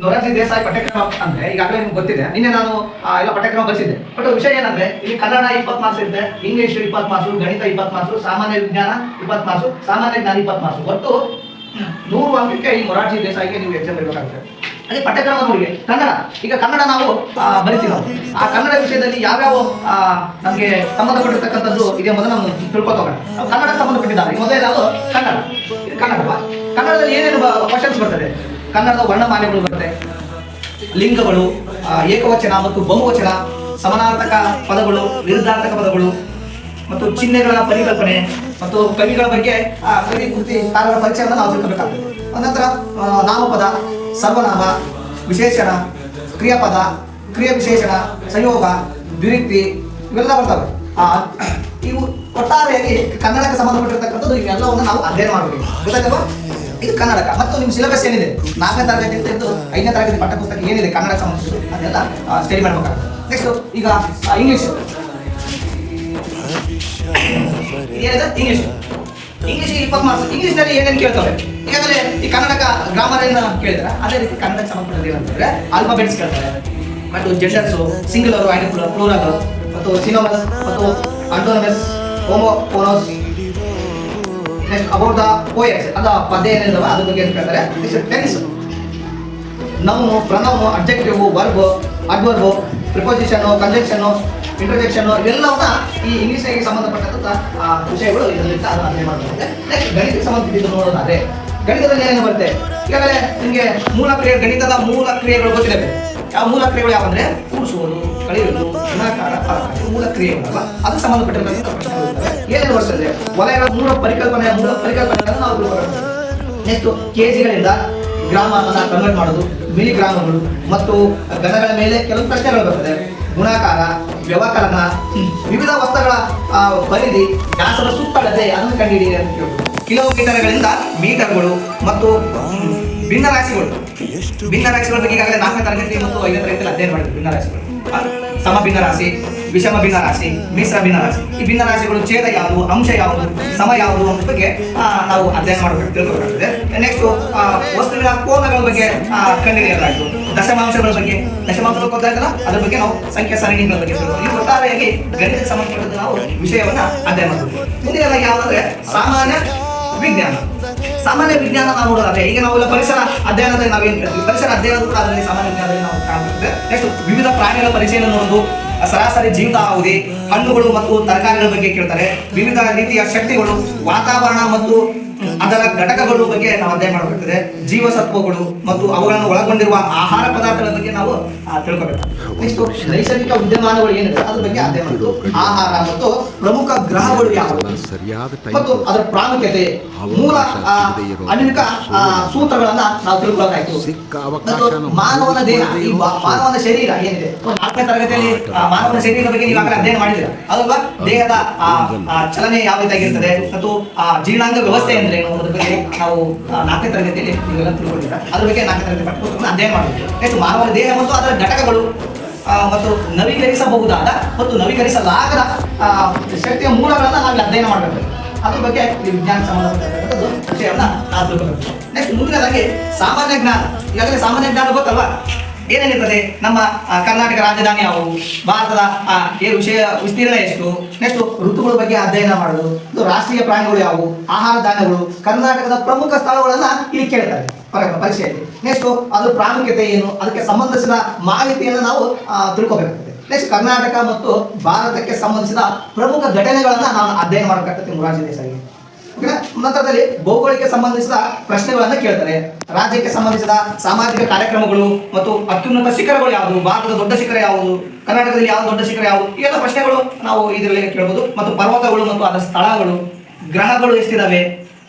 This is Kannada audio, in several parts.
ನೊರಾರ್ಜಿ ದೇಸಾಯಿ ಪಠ್ಯಕ್ರಮ ಅಂದ್ರೆ ಈಗಾಗಲೇ ನಿಮ್ಗೆ ಗೊತ್ತಿದೆ. ನಿನ್ನೆ ನಾನು ಎಲ್ಲ ಪಠ್ಯಕ್ರಮ ಬರೆಸಿದ್ದೆ. ಬಟ್ ವಿಷಯ ಏನಂದ್ರೆ, ಇಲ್ಲಿ ಕನ್ನಡ ಇಪ್ಪತ್ತು ಮಾರ್ಕ್ಸ್ ಇರುತ್ತೆ, ಇಂಗ್ಲಿಷ್ ಇಪ್ಪತ್ತು ಮಾರ್ಕ್ಸ್, ಗಣಿತ ಇಪ್ಪತ್ತು ಮಾರ್ಕ್ಸ್, ಸಾಮಾನ್ಯ ವಿಜ್ಞಾನ ಇಪ್ಪತ್ತು ಮಾರ್ಕ್ಸ್, ಸಾಮಾನ್ಯ ಜ್ಞಾನ ಇಪ್ಪತ್ತು ಮಾರ್ಕ್ಸ್. ಒಟ್ಟು ನೂರು ಅಂಕಕ್ಕೆ ಈ ಮೊರಾರ್ಜಿ ದೇಸಾಯಿಗೆ ನೀವು ಎಕ್ಸಾಮ್ ಇರಬೇಕಾಗುತ್ತೆ ಅದೇ ಪಠ್ಯಕ್ರಮ ನೋಡಿ, ಕನ್ನಡ. ಈಗ ಕನ್ನಡ ನಾವು ಬರೀತೀವಿ ಆ ಕನ್ನಡ ವಿಷಯದಲ್ಲಿ ಯಾವ್ಯಾವ ನಮಗೆ ಸಂಬಂಧಪಟ್ಟಿರ್ತಕ್ಕಂಥದ್ದು ಇದೆ ಮೊದಲು ನಾವು ತಿಳ್ಕೊತೋಗೋಣ ಕನ್ನಡ ಸಂಬಂಧಪಟ್ಟಿದ್ದಾರೆ. ಮೊದಲೇ ನಾವು ಕನ್ನಡ. ಇದು ಕನ್ನಡವಾ? ಕನ್ನಡದಲ್ಲಿ ಏನೇನು ಕ್ವಶನ್ಸ್ ಬರ್ತದೆ? ಕನ್ನಡದ ವರ್ಣಮಾಲೆಗಳು ಬರುತ್ತೆ. ಲಿಂಗಗಳು ಏಕವಚನ ಮತ್ತು ಬಹುವಚನ ಸಮಾನಾರ್ಥಕ ಪದಗಳು ವಿರುದ್ಧಾರ್ಥಕ ಪದಗಳು ಮತ್ತು ಚಿಹ್ನೆಗಳ ಪರಿಕಲ್ಪನೆ ಮತ್ತು ಕವಿಗಳ ಬಗ್ಗೆ ಕೃತಿ ಕೃತಿಕಾರರ ಪರಿಚಯವನ್ನು ನಾವು ತಿಳ್ಕೋಬೇಕಾಗ್ತದೆ. ನಂತರ ನಾಮಪದ ಸರ್ವನಾಮ ವಿಶೇಷಣ ಕ್ರಿಯಾಪದ ಕ್ರಿಯಾ ವಿಶೇಷಣ ಸಂಯೋಗ ದ್ವಿರಿಕ್ತಿ ಇವೆಲ್ಲ ಬರ್ತವೆ. ಆ, ಇವು ಒಟ್ಟಾರೆಯಾಗಿ ಕನ್ನಡಕ್ಕೆ ಸಂಬಂಧಪಟ್ಟಿರ್ತಕ್ಕಂಥದ್ದು ಇವೆಲ್ಲವನ್ನು ನಾವು ಅಧ್ಯಯನ ಮಾಡಬೇಕು. ಗೊತ್ತಾಯ್ತಲ್ವಾ ಇದು ಕನ್ನಡಕ. ಮತ್ತು ನಿಮ್ಮ ಸಿಲೆಬಸ್ ಏನಿದೆ? ನಾಲ್ಕನೇ ತರಗತಿ ಇದ್ದು ಐದನೇ ತರಗತಿ ಪಠ್ಯಪುಸ್ತಕ ಏನಿದೆ ಕನ್ನಡ ಸಂಬಂಧಿಸಿದ ಅದೆಲ್ಲ ಸ್ಟಡಿ ಮಾಡ್ಬೇಕಾಗುತ್ತೆ. ನೆಕ್ಸ್ಟ್ ಈಗ ಇಂಗ್ಲಿಷ್ ಏನಿದೆ? ಇಂಗ್ಲಿಷ್ ಇಪ್ಪತ್ತು ಮಾರ್ಕ್ಸ್ ಇಂಗ್ಲಿಷ್ನಲ್ಲಿ ಏನೇನು ಕೇಳ್ತಾರೆ ಯಾಕಂದ್ರೆ ಈ ಕನ್ನಡಕ ಗ್ರಾಮರ್ ಏನ ಕೇಳಿದ್ರೆ ಅದೇ ರೀತಿ ಕನ್ನಡ ಸಂಬಂಧಪಟ್ಟದ್ದು ಏನಂತಂದ್ರೆ ಆಲ್ಫಾಬೆಟ್ಸ್ ಕೇಳ್ತಾರೆ. ಮತ್ತು ಜೆಂಡರ್ಸು ಸಿಂಗುಲರ್ ಆ್ಯಂಡ್ ಪ್ಲೂರಲ್ ಮತ್ತು ಸಿನೋಮಸ್ ಮತ್ತು antonyms homophones next about the poets ಅದ ಪದ್ಯ ಏನಿಲ್ಲವ ಅದ್ರ ಬಗ್ಗೆ ಏನು ಕೇಳ್ತಾರೆ? Next tense noun pronoun adjective verb adverb preposition conjunction interjection ಇವೆಲ್ಲವನ್ನ ಈ ಇಂಗ್ಲಿಷ್ಗೆ ಸಂಬಂಧಪಟ್ಟಂತ ಆ, ವಿಷಯಗಳು ಇದರಲ್ಲಿ ಅದನ್ನು ಅಧ್ಯಯನ ಮಾಡ್ತಾರೆ ನೆಕ್ಸ್ಟ್ ಗಣಿತಕ್ಕೆ ಸಂಬಂಧಿಸಿದ್ದು ನೋಡೋದಾದ್ರೆ ಗಣಿತದಲ್ಲಿ ಏನೇನು ಬರುತ್ತೆ? ಈಗಾಗಲೇ ನಿಮಗೆ ಮೂಲ ಕ್ರಿಯೆ ಗಣಿತದ ಮೂಲ ಕ್ರಿಯೆಗಳು ಗೊತ್ತಿರಬೇಕು. ಯಾವ ಮೂಲ ಕ್ರಿಯೆಗಳು ಯಾವಂದ್ರೆ? ಕೂಡಿಸುವುದು ಕಳೆಯುವುದು ಗುಣಾಕಾರ ಮೂಲ ಕ್ರಿಯೆಗಳಲ್ಲ ಅದಕ್ಕೆ ಇರ್ತವೆ ಏನೇನು ಬರ್ತದೆ ವಲಯಗಳ ಮೂಲ ಪರಿಕಲ್ಪನೆ ಮೂಲ ಪರಿಕಲ್ಪನೆಗಳನ್ನು ನಾವು ತಿಳ್ಕೊಬೇಕು ನೆಕ್ಸ್ಟ್ ಕೆಜಿಗಳಿಂದ ಗ್ರಾಮವನ್ನು ಕನ್ವರ್ಟ್ ಮಾಡೋದು ಮಿಲಿ ಗ್ರಾಮಗಳು ಮತ್ತು ಗಣಗಳ ಮೇಲೆ ಕೆಲವು ಪ್ರಶ್ನೆಗಳು ಬರ್ತದೆ. ಗುಣಾಕಾರ, ವ್ಯವಕಲನ, ವಿವಿಧ ವಸ್ತುಗಳ ಪರಿಧಿ, ವ್ಯಾಸದ ಸುತ್ತಳತೆ, ಅದನ್ನು ಕಂಡುಹಿಡಿಯಿರಿ ಅಂತ ಕೇಳೋದು ಕಿಲೋಮೀಟರ್ಗಳಿಂದ ಮೀಟರ್ಗಳು ಮತ್ತು ಭಿನ್ನ ರಾಶಿಗಳು ಭಿನ್ನ ರಾಶಿಗಳ ಬಗ್ಗೆ ಈಗಾಗಲೇ ನಾಲ್ಕನೇ ತರಗತಿ ಮತ್ತು ಐದನೇ ತರಗತಿಯಲ್ಲಿ ಅಧ್ಯಯನ ಮಾಡಿದ್ರು ಭಿನ್ನ ಸಮ ಭಿನ್ನರಾಶಿ ವಿಷಮ ಭಿನ್ನ ರಾಶಿ ಮಿಶ್ರ ಭಿನ್ನ ರಾಶಿ ಈ ಭಿನ್ನ ರಾಶಿಗಳು ಛೇದ ಯಾವುದು, ಅಂಶ ಯಾವುದು, ಸಮ ಯಾವುದು ಅನ್ನೋದ್ರ ಬಗ್ಗೆ ನಾವು ಅಧ್ಯಯನ ಮಾಡಬೇಕು ತಿಳ್ಕೊಬೇಕಾಗ್ತದೆ ನೆಕ್ಸ್ಟ್ ವಸ್ತುವಿನ ಕೋನಗಳ ಬಗ್ಗೆ ಕಂಡುಹಿಡಿಯಲಾಯಿತು. ದಶಮಾಂಶಗಳ ಬಗ್ಗೆ ದಶಮಾಂಶಗಳು ಗೊತ್ತಾಗಲ್ಲ ಅದ್ರ ಬಗ್ಗೆ ನಾವು ಸಂಖ್ಯಾ ಸರಣಿಗಳ ಬಗ್ಗೆ. ಈ ಒಟ್ಟಾರೆಯಾಗಿ ಗಣಿತ ಸಂಬಂಧಪಟ್ಟಂತೆ ನಾವು ವಿಷಯವನ್ನ ಅಧ್ಯಯನ ಮಾಡಬೇಕು ಮುಂದಿನ ಯಾವುದಂದ್ರೆ, ಸಾಮಾನ್ಯ ವಿಜ್ಞಾನ. ಸಾಮಾನ್ಯ ವಿಜ್ಞಾನ ನಾವು ನೋಡೋದಾದ್ರೆ, ಈಗ ನಾವು ಪರಿಸರ ಅಧ್ಯಯನದಲ್ಲಿ ನಾವೇನು ಕೇಳ್ತೀವಿ ಪರಿಸರ ಅಧ್ಯಯನ ಕೂಡ ಅದರಲ್ಲಿ ಸಾಮಾನ್ಯ ವಿಜ್ಞಾನದಲ್ಲಿ ನಾವು ಕಾಣುತ್ತೇವೆ ನೆಕ್ಸ್ಟ್ ವಿವಿಧ ಪ್ರಾಣಿಗಳ ಪರಿಚಯನ ನೋಡೋದು. ಸರಾಸರಿ ಜೀವಿತಾವಧಿ, ಹಣ್ಣುಗಳು ಮತ್ತು ತರಕಾರಿಗಳ ಬಗ್ಗೆ ಕೇಳ್ತಾರೆ. ವಿವಿಧ ರೀತಿಯ ಶಕ್ತಿಗಳು, ವಾತಾವರಣ ಮತ್ತು ಅದರ ಘಟಕಗಳು ಬಗ್ಗೆ ನಾವು ಅಧ್ಯಯನ ಮಾಡಬೇಕಾದ್ರೆ ಜೀವಸತ್ವಗಳು ಮತ್ತು ಅವುಗಳನ್ನು ಒಳಗೊಂಡಿರುವ ಆಹಾರ ಪದಾರ್ಥಗಳ ಬಗ್ಗೆ ನಾವು ತಿಳ್ಕೊಬೇಕು. ನೆಕ್ಸ್ಟ್ ನೈಸರ್ಗಿಕ ವಿದ್ಯಮಾನಗಳು ಏನಿದೆ ಅದ್ರ ಬಗ್ಗೆ ಅಧ್ಯಯನ ಮಾಡೋದು ಆಹಾರ ಮತ್ತು ಪ್ರಮುಖ ಗ್ರಹಗಳು ಯಾವುದು? ಮತ್ತು ಅದರ ಪ್ರಾಮುಖ್ಯತೆ ಮೂಲ ಆ, ಅನೇಕ ಸೂತ್ರಗಳನ್ನ ನಾವು ಅವಕಾಶನ ಮಾನವನ ದೇಹ ಈ ಮಾನವನ ಶರೀರ ಏನಿದೆ? ನಾಲ್ಕನೇ ತರಗತಿಯಲ್ಲಿ ಆ, ಮಾನವನ ಶರೀರ ಬಗ್ಗೆ ನೀವು ಅಧ್ಯಯನ ಮಾಡಿದ್ದೀರಾ? ಅದಲ್ವಾ? ದೇಹದ ಚಲನೆ ಯಾವ ರೀತಿಯಾಗಿರ್ತದೆ? ಮತ್ತು ಆ ಜೀರ್ಣಾಂಗ ವ್ಯವಸ್ಥೆ ಅಂದ್ರೆ ಏನು ಅದ್ರ ಬಗ್ಗೆ ನಾವು ನಾಲ್ಕನೇ ತರಗತಿಯಲ್ಲಿ ನೀವೆಲ್ಲ ತಿಳ್ಕೊಂಡಿದ್ದೀರಾ? ಅದ್ರ ಬಗ್ಗೆ ನಾಲ್ಕನೇ ತರಗತಿ ಪಠ್ಯಪುಸ್ತಕವನ್ನು ಅಧ್ಯಯನ ಮಾಡಬೇಕು ನೆಕ್ಸ್ಟ್ ಮಾನವನ ದೇಹ ಮತ್ತು ಅದರ ಘಟಕಗಳು ಮತ್ತು ನವೀಕರಿಸಬಹುದಾದ ಮತ್ತು ನವೀಕರಿಸಲಾಗದ ಶಕ್ತಿಯ ಮೂಲಗಳನ್ನ ನಾವು ಅಧ್ಯಯನ ಮಾಡಬೇಕು. ಅದ್ರ ಬಗ್ಗೆ ವಿಜ್ಞಾನ ಸಂಬಂಧಪಟ್ಟಂಥದ್ದು ವಿಷಯವನ್ನ ನಾವು ತಿಳ್ಕೊಬೇಕು. ನೆಕ್ಸ್ಟ್ ಮುಂದಿನದಾಗಿ ಸಾಮಾನ್ಯ ಜ್ಞಾನ. ಈಗಾಗಲೇ ಸಾಮಾನ್ಯ ಜ್ಞಾನ ಗೊತ್ತಲ್ವಾ? ಏನೇನಿರ್ತದೆ? ನಮ್ಮ ಕರ್ನಾಟಕ ರಾಜಧಾನಿ ಯಾವುವು ಭಾರತದ ಆ, ಏ ವಿಷಯ ವಿಸ್ತೀರ್ಣ ಎಷ್ಟು? ನೆಕ್ಸ್ಟ್ ಋತುಗಳ ಬಗ್ಗೆ ಅಧ್ಯಯನ ಮಾಡೋದು ಇದು ರಾಷ್ಟ್ರೀಯ ಪ್ರಾಣಿಗಳು ಯಾವುವು? ಆಹಾರ ಧಾನ್ಯಗಳು. ಕರ್ನಾಟಕದ ಪ್ರಮುಖ ಸ್ಥಳಗಳನ್ನ ಇಲ್ಲಿ ಕೇಳ್ತಾರೆ. ಪರ- ಪರೀಕ್ಷೆಯಲ್ಲಿ. ನೆಕ್ಸ್ಟ್ ಅದ್ರ ಪ್ರಾಮುಖ್ಯತೆ ಏನು? ಅದಕ್ಕೆ ಸಂಬಂಧಿಸಿದ ಮಾಹಿತಿಯನ್ನು ನಾವು ತಿಳ್ಕೋಬೇಕಾಗುತ್ತೆ ನೆಕ್ಸ್ಟ್ ಕರ್ನಾಟಕ ಮತ್ತು ಭಾರತಕ್ಕೆ ಸಂಬಂಧಿಸಿದ ಪ್ರಮುಖ ಘಟನೆಗಳನ್ನ ನಾನು ಅಧ್ಯಯನ ಮಾಡಬೇಕಾಗ್ತದೆ ಮುರಾರ್ಜಿ ದೇಸಾಯಿ ಓಕೆನಾ? ನಂತರದಲ್ಲಿ ಭೌಗೋಳಿಕ ಸಂಬಂಧಿಸಿದ ಪ್ರಶ್ನೆಗಳನ್ನ ಕೇಳ್ತಾರೆ. ರಾಜ್ಯಕ್ಕೆ ಸಂಬಂಧಿಸಿದ ಸಾಮಾಜಿಕ ಕಾರ್ಯಕ್ರಮಗಳು ಮತ್ತು ಅತ್ಯುನ್ನತ ಶಿಖರಗಳು ಯಾವುದು? ಭಾರತದ ದೊಡ್ಡ ಶಿಖರ ಯಾವುದು? ಕರ್ನಾಟಕದಲ್ಲಿ ಯಾವ ದೊಡ್ಡ ಶಿಖರ ಯಾವುದು? ಎಲ್ಲ ಪ್ರಶ್ನೆಗಳು ನಾವು ಇದರಲ್ಲಿ ಕೇಳಬಹುದು ಮತ್ತು ಪರ್ವತಗಳು ಮತ್ತು ಅದರ ಸ್ಥಳಗಳು, ಗ್ರಹಗಳು ಎಷ್ಟಿದಾವೆ?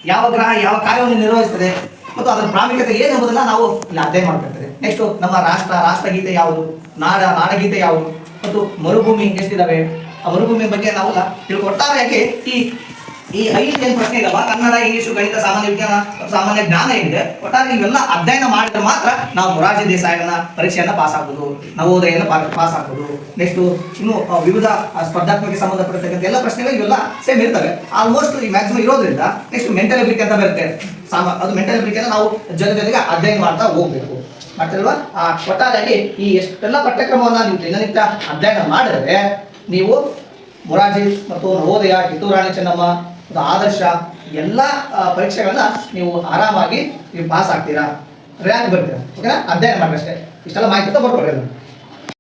ಯಾವ ಗ್ರಹ ಯಾವ ಕಾರ್ಯವನ್ನು ನಿರ್ವಹಿಸ್ತದೆ ಮತ್ತು ಅದರ ಪ್ರಾಮುಖ್ಯತೆ ಏನು ಎಂಬುದನ್ನ ನಾವು ಇಲ್ಲಿ ಅಧ್ಯಯನ ಮಾಡಬೇಕಾಗ್ತದೆ ನೆಕ್ಸ್ಟ್ ನಮ್ಮ ರಾಷ್ಟ್ರ, ರಾಷ್ಟ್ರಗೀತೆ ಯಾವುದು? ನಾಡ, ನಾಡಗೀತೆ ಯಾವುದು? ಮತ್ತು ಮರುಭೂಮಿ ಎಷ್ಟಿದಾವೆ? ಆ ಮರುಭೂಮಿ ಬಗ್ಗೆ ನಾವು ತಿಳ್ಕೊ ಯಾಕೆ ಈ ಈ ಐದು ಏನು ಪ್ರಶ್ನೆ ಇಲ್ಲವಾ ಕನ್ನಡ, ಇಂಗ್ಲೀಷು, ಗಣಿತ, ಸಾಮಾನ್ಯ ವಿಜ್ಞಾನ ಸಾಮಾನ್ಯ ಜ್ಞಾನ ಏನಿದೆ ಒಟ್ಟಾರೆ ಇವೆಲ್ಲ ಅಧ್ಯಯನ ಮಾಡಿದ್ರೆ ಮಾತ್ರ ನಾವು ಮೊರಾರ್ಜಿ ದೇಸಾಯನ ಪರೀಕ್ಷೆಯನ್ನ ಪಾಸ್ ಆಗ್ಬೋದು, ನವೋದಯನ ಪಾಸ್ ಆಗ್ಬೋದು. ನೆಕ್ಸ್ಟ್ ಇನ್ನು ವಿವಿಧ ಸ್ಪರ್ಧಾತ್ಮಕ ಸಂಬಂಧಪಟ್ಟಿರ್ತಕ್ಕಂಥ ಎಲ್ಲ ಪ್ರಶ್ನೆಗಳು ಇವೆಲ್ಲ ಸೇಮ್ ಇರ್ತವೆ. ಆಲ್ಮೋಸ್ಟ್ ಈ ಮ್ಯಾಕ್ಸಿಮಮ್ ಇರೋದ್ರಿಂದ ನೆಕ್ಸ್ಟ್ ಮೆಂಟಲ್ ಎಬಿಲಿಟಿ ಅಂತ ಬರುತ್ತೆ. ಸಾಮ, ಅದು ಮೆಂಟಲ್ ಎಬಿಲಿಟಿಯನ್ನು ನಾವು ಜೊತೆ ಜೊತೆಗೆ ಅಧ್ಯಯನ ಮಾಡ್ತಾ ಹೋಗ್ಬೇಕು. ಮಾಡ್ತಿರಲ್ವಾ ಆ ಒಟ್ಟಾರೆಯಾಗಿ ಈ ಎಷ್ಟೆಲ್ಲ ಪಠ್ಯಕ್ರಮವನ್ನು ನೀವು ದಿನನಿತ್ಯ ಅಧ್ಯಯನ ಮಾಡಿದ್ರೆ, ನೀವು ಮೊರಾರ್ಜಿ ಮತ್ತು ನವೋದಯ ಕಿತ್ತೂರಾಣಿ ಚೆನ್ನಮ್ಮ ಮತ್ತು ಆದರ್ಶ, ಎಲ್ಲ ಪರೀಕ್ಷೆಗಳನ್ನ ನೀವು ಆರಾಮಾಗಿ ನೀವು ಪಾಸ್ ಆಗ್ತೀರಾ? ರ್ಯಾಂಕ್ ಬರ್ತೀರಾ ಓಕೆನಾ ಅಧ್ಯಯನ ಮಾಡಿ ಅಷ್ಟೇ ಇಷ್ಟೆಲ್ಲ ಮಾಹಿತಿ ಬರ್ಕೊಡ್ರಿ